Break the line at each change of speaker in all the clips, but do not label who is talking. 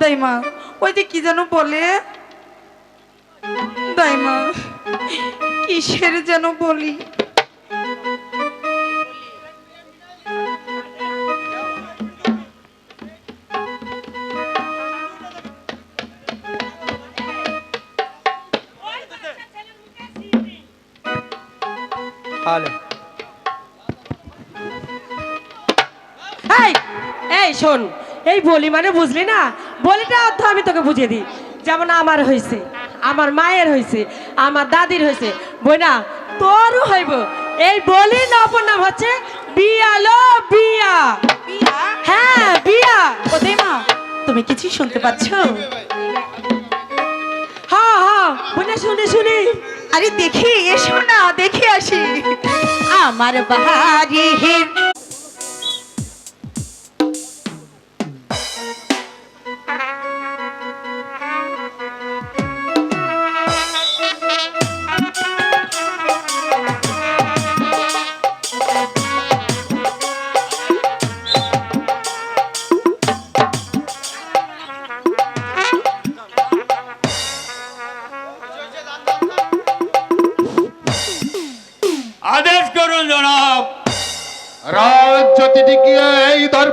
দাইমা ওই যে কি যেন বলে? দাইমা কিসের যেন বলি?
হ্যালো
এই এই শোন এই বলি মানে বুঝলি না? বলিটা অর্থ আমি তোকে বুঝিয়ে দিই। যেমন আমার হয়েছে আমার মায়ের হয়েছে আমার দাদির হয়েছে বইনা তোরও হইব। এই বলি না অপর নাম হচ্ছে বিয়ালো বিয়া। হ্যাঁ বিয়া।
ও দাইমা তুমি কিছু শুনতে পাচ্ছ?
হ্যাঁ হ্যাঁ বইনা শুনে শুনি।
আরে দেখি এসো না দেখে আসি। আমার বাড়ির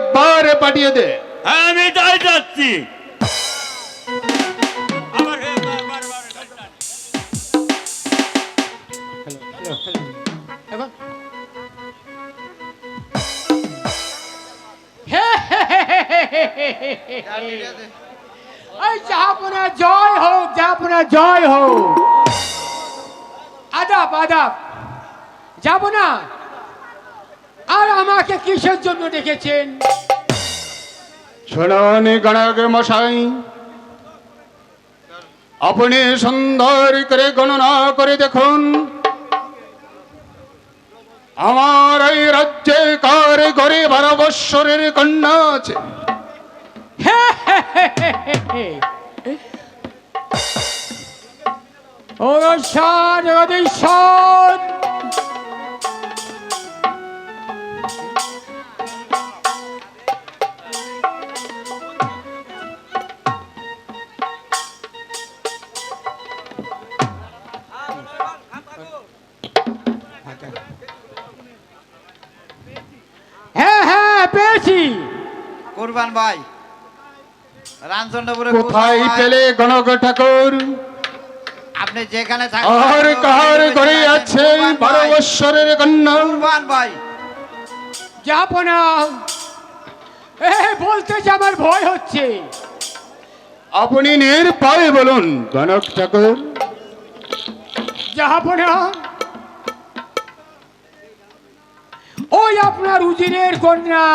এই দরবারে পাঠিয়ে দে
হ্যাঁ আমি তাই যাচ্ছি
জাহাপনা জয় হোক জাহাপনা জয় হোক আদাব আদাব যাব না আর আমাকে কিসের জন্য ডেকেছেন?
শুনুন গণক মশাই আপনি সুন্দর করে গণনা করে দেখুন। আমার এই রাজ্যে কার ঘরে বারো বৎসরের কন্যা আছে?
ও হ্যাঁ হ্যাঁ পেয়েছি।
কুরবান ভাই। রামচন্দ্রপুরে
কোথায় পেলে গণক ঠাকুর?
আপনি যেখানে
আর কার ঘরে আছে কন্যা।
কুরবান ভাই।
যাপনা এ বলতে যে আমার ভয় হচ্ছে।
আপনি নির্ভয় বলুন গণক ঠাকুর।
যাপনা ওই আপনার উজিরের কন্যা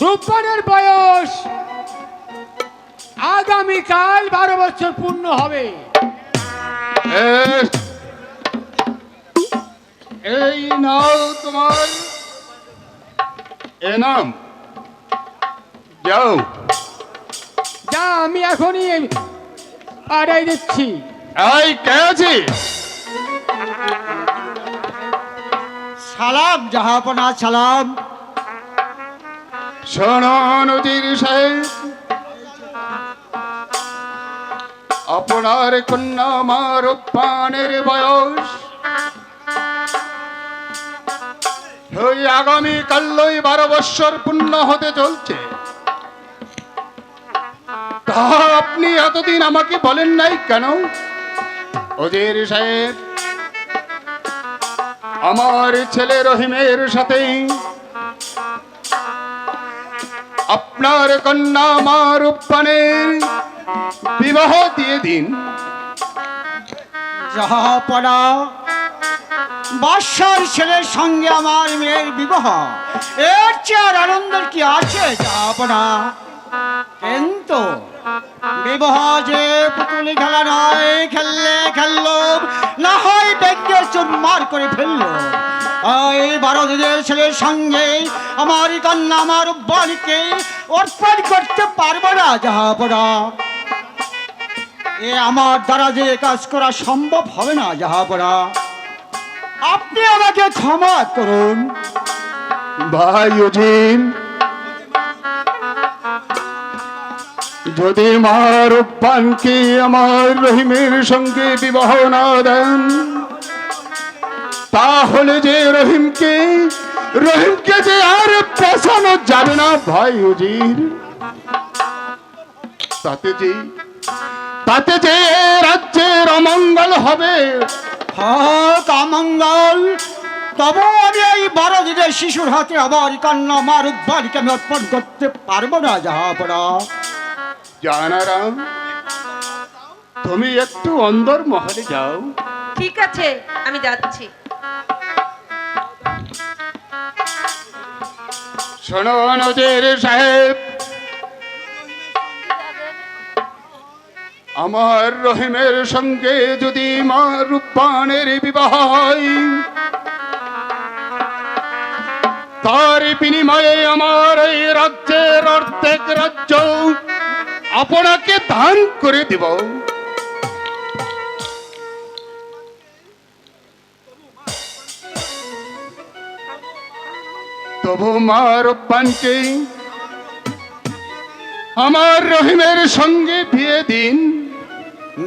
রূপবানের বয়স আগামীকাল বারো বছর পূর্ণ হবে
এই নাও তোমার এ নাম। যাও।
যা আমি এখনই আড়াই দিচ্ছি।
এই কে আছিস
সালাম জাহাপনা সালাম।
শোনো নদীর সাহেব। আপনার কন্যা আমার পানের বয়স। ওই আগামী কাল্লই বারো বৎসর পূর্ণ হতে চলছে। তা আপনি এতদিন আমাকে বলেন নাই কেন? ওদের সাহেব, আমার ছেলে রহিমের সাথে আপনার কন্যা আমার উপানের বিবাহ দিয়ে দিন।
জাহাপনা বাদশার ছেলের সঙ্গে আমার মেয়ের বিবাহ, এর চেয়ে আর আনন্দের কি আছে? জাহাপনা কিন্তু বিবাহ পুতুলি খেলা নয় খেললে খেললো, না হয় চুরমার করে ফেলল। এই ছেলের সঙ্গে আমার আমার বাড়িকে অর্পণ করতে পারব না যাহাপনা এ আমার দ্বারা যে কাজ করা সম্ভব হবে না যাহাপনা আপনি আমাকে ক্ষমা করুন।
ভাই, অজিন যদি মা রূপবানকে আমার রহিমের সঙ্গে বিবাহ না দেন? তাহলে যে রহিমকে রহিমকে যে আর পেছানো যাবে না ভাই উজির। তাতে যে তাতে যে রাজ্যের অমঙ্গল হবে
হক অমঙ্গল। তবু আমি এই বারো দিনের শিশুর হাতে আবার কান্না আমার উদ্বারকে আমি অর্পণ করতে পারব না যাহাপনা
জানারাম তুমি একটু অন্দর মহলে যাও।
ঠিক আছে আমি যাচ্ছি।
শোনো নজের সাহেব আমার রহিমের সঙ্গে যদি মা রূপানের বিবাহ হয় তার বিনিময়ে আমার এই রাজ্যের অর্ধেক রাজ্য আপনাকে দান করে দিব। তবু মা রূপানকে আমার রহিমের সঙ্গে বিয়ে দিন।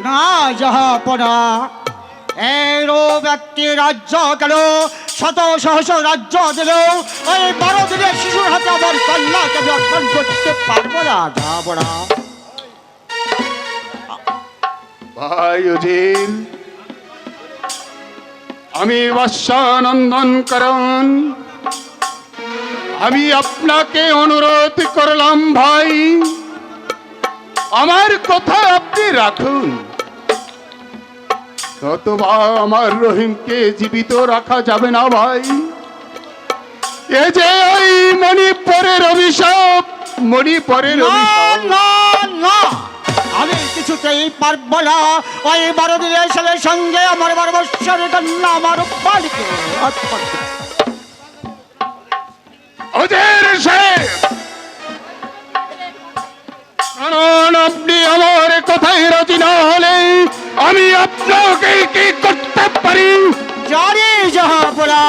না যাহাপনা এরো ব্যক্তি রাজ্য গেল শত সহস্র রাজ্য দিল ওই বারো দিনের শিশুর হাতে আমার কন্যাকে অর্পণ করতে পারব না যাহাপনা
ভাই উজির আমি বাসানন্দন করণ। আমি আপনাকে অনুরোধ করলাম ভাই। আমার কথা আপনি রাখুন। কতবা আমার রহিমকে জীবিত রাখা যাবে না ভাই। এ যে ওই মণিপুরের অভিশাপ মণিপুরের অভিশাপ।
না না। কিছুতেই পারব না। ওই বারো দিনের ছেলের সঙ্গে আমার বারো বৎসরের কন্যা আমার বাড়িতে
ওদের কারণ আপনি আমার কথাই রাজি না হলে আমি আপনাকে কি করতে পারি?
জানি যাহাপনা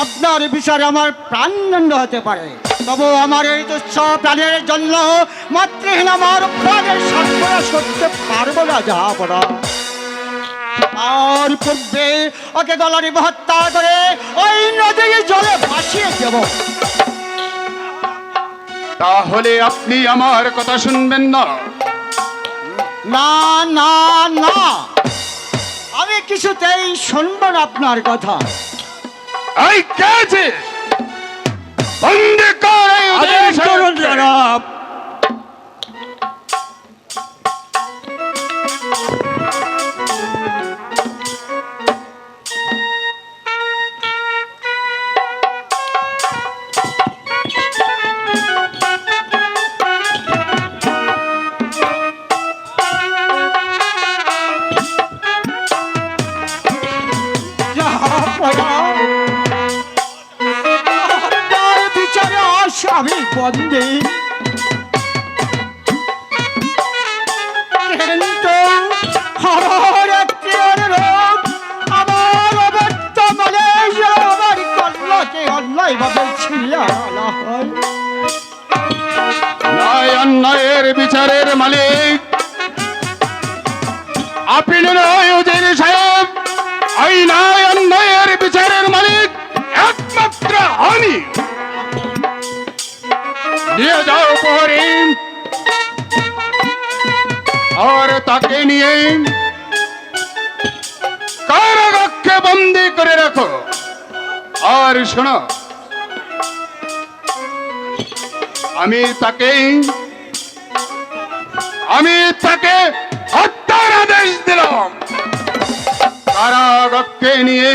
আপনার বিচারে আমার প্রাণদণ্ড হতে পারে। তবু আমার এই তুচ্ছ প্রাণের জন্য মাতৃহীন আমার প্রাণের সর্বনাশ করতে পারব না যাহাপনা আর পূর্বে ওকে গলারি হত্যা করে ওই নদীর জলে ভাসিয়ে দেব।
তাহলে আপনি আমার কথা শুনবেন না?
না না না। আমি কিছুতেই শুনব না আপনার কথা।
এই কে আছে বন্দি কর।
জনাব
বিচারের মালিক। আপনি নয় উজির সাহেব এই ন্যায় অন্যায়ের বিচারের মালিক, একমাত্র আমি। নিয়ে যাও পরে আর তাকে নিয়ে কারাগারকে বন্দি করে রাখো। আর শোনো, আমি তাকে আমি তাকে হত্যার আদেশ দিলাম। কারাগককে নিয়ে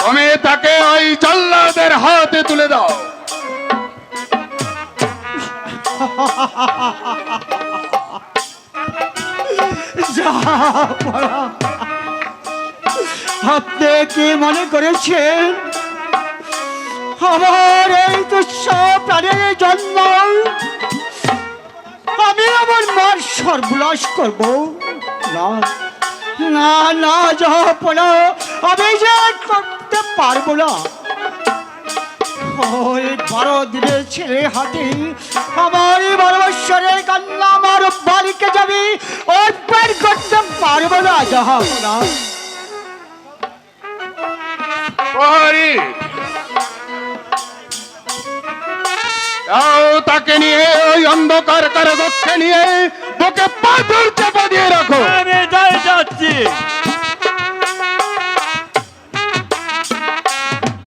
তুমি তাকে ওই জল্লাদের হাতে তুলে দাও।
আপনি কি মনে করেছেন? আমার এই তুচ্ছ প্রাণের জন্য আমি আমার মার সর্বনাশ করব। না না না, যাহাপনা, আমি যে করতে পারব না। ওই বারো দিনের ছেলে হাতে আমার বারো কান্না আমার বাড়িকে যাবি, ওই পেট করতে পারব না যাহাবনা
প্রহরী তাকে নিয়ে ওই অন্ধকার কারাগক্ষে নিয়ে বুকে পাথর চাপা দিয়ে রাখো
যাচ্ছি